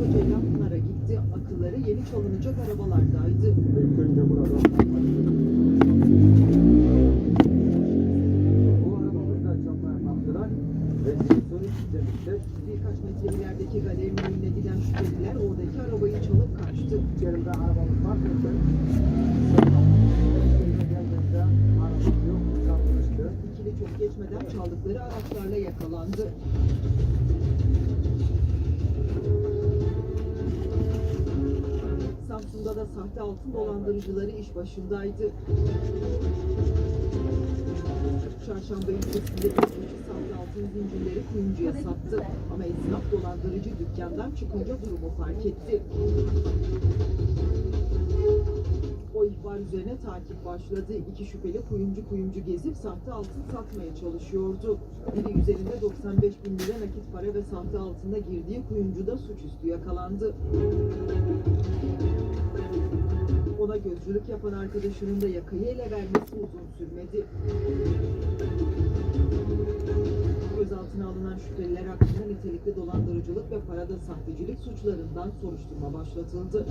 Koskoca Pınar'a gitti. Akılları yeni çalınacak arabalardaydı. İlk önce burada bu arabamızla çalmaya kalktılar ve sonuç demişler. Birkaç metre ilerideki galerinin önüne giden şüpheliler oradaki arabayı çalıp kaçtı. Yerimde arabamız yok, çalmıştı. İkili çok geçmeden çaldıkları araçlarla yakalandı. Altın dolandırıcıları iş başındaydı. Çarşamba ilçesinde kişi sahte altın zincirleri kuyumcuya sattı. Ama esnaf dolandırıcı dükkandan çıkınca durumu fark etti. O ihbar üzerine takip başladı. İki şüpheli kuyumcu kuyumcu gezip sahte altın satmaya çalışıyordu. Biri üzerinde 95 bin lira nakit para ve sahte altında girdiği kuyumcuda suçüstü yakalandı. Ona gözcülük yapan arkadaşının da yakayı ele vermesi uzun sürmedi. Gözaltına alınan şüpheliler hakkında nitelikli dolandırıcılık ve parada sahtecilik suçlarından soruşturma başlatıldı.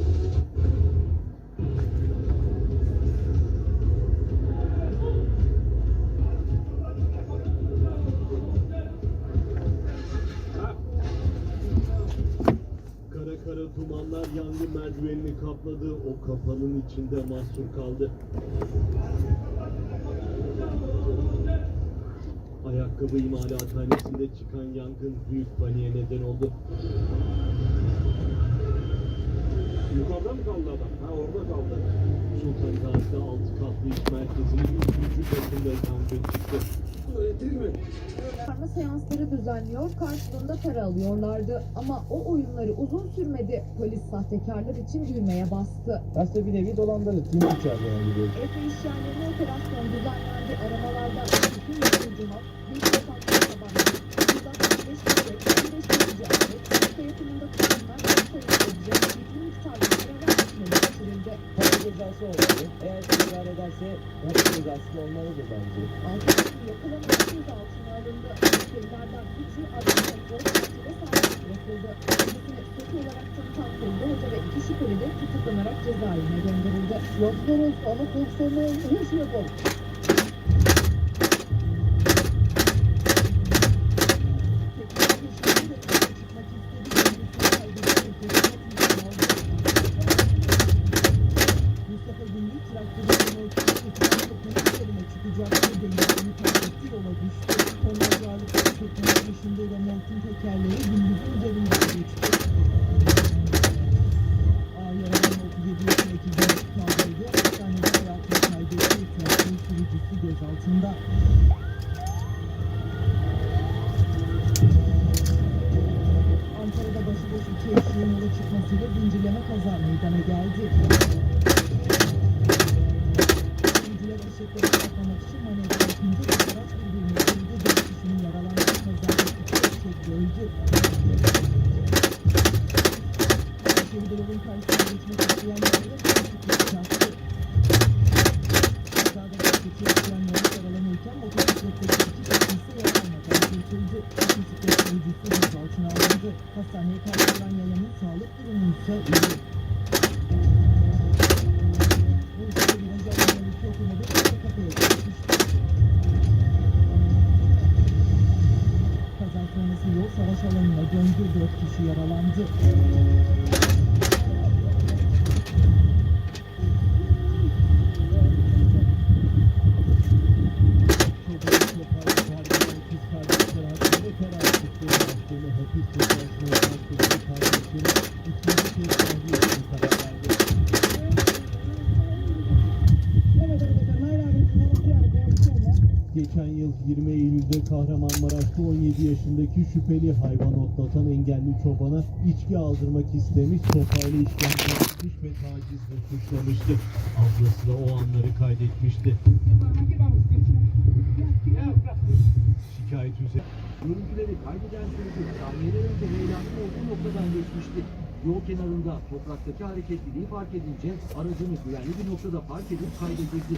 Dumanlar yangın merdivenini kapladı. O kapanın içinde mahsur kaldı. Ayakkabı imalathanesinde çıkan yangın büyük paniğe neden oldu. Yukarıda mı kaldı adam? Ha orada kaldı. Sultan Gazi'de 6 katlı iş merkezinin 3. katında yangın çıktı. Değil mi? Karma seansları düzenliyor, karşılığında para alıyorlardı. Ama o oyunları uzun sürmedi. Polis sahtekarlar için düğmeye bastı. Aslında bir nevi dolandırıcı. Kim içeriden gidiyor? Efe işyerlerine operasyon düzenlendi. Aramalardan bütün yolcular, bir tabanca, buradan 15 kere, 15 kere adet, cezası olmalı. Eğer tekrar ederse hapis cezası olmalıdır bence. Altı kişi yakalanan gözaltına alındı. Şüphelilerden üçü adli kontrol takipte serbest bırakıldı. Kendisini suç olarak Fevzi Hoca ve iki şüpheli de tutuklanarak cezaevine gönderildi. Yaptınız ama korksanı hiç yapalım. Teknenin peşinde remorkun tekerleği gündüzün üzerinden geçti. Ağır yaralanan 37 yaşındaki genç kaldırdı. Hastanede hayatını kaybetti. Traktör sürücüsü gözaltında. Ankara'da başıboş iki eşeğin yola çıkmasıyla zincirleme kaza meydana geldi. Sürücüler eşekleri saklamak için manevra Hastaneye kaldırılan yayanın sağlık durumu ise iyi. Geçen yıl 20 Eylül'de Kahramanmaraş'ta 17 yaşındaki şüpheli hayvan otlatan engelli çobana içki aldırmak istemiş, sopayla işkence etmiş ve tacizle suçlamıştı. Ablası da o anları kaydetmişti. Şikayet üzerine Görüntüleri kaydeden sürücü saniyeler önce heyelanın olduğu noktadan geçmişti. Yol kenarında topraktaki hareketliliği fark edince aracını güvenli bir noktada park edip kayda girdi.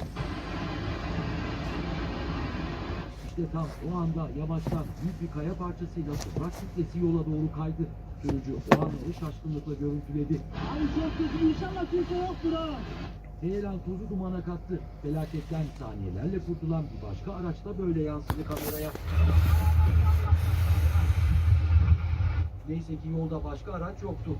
İşte tam o anda yavaştan büyük bir kaya parçasıyla toprak kütlesi yola doğru kaydı. Sürücü o anları şaşkınlıkla görüntüledi. Ay çok kötü inşallah kimse yoktur ha. Heyelan tozu dumana kattı. Felaketten saniyelerle kurtulan bir başka araç da böyle yansıdı kameraya. Neyse ki yolda başka araç yoktu.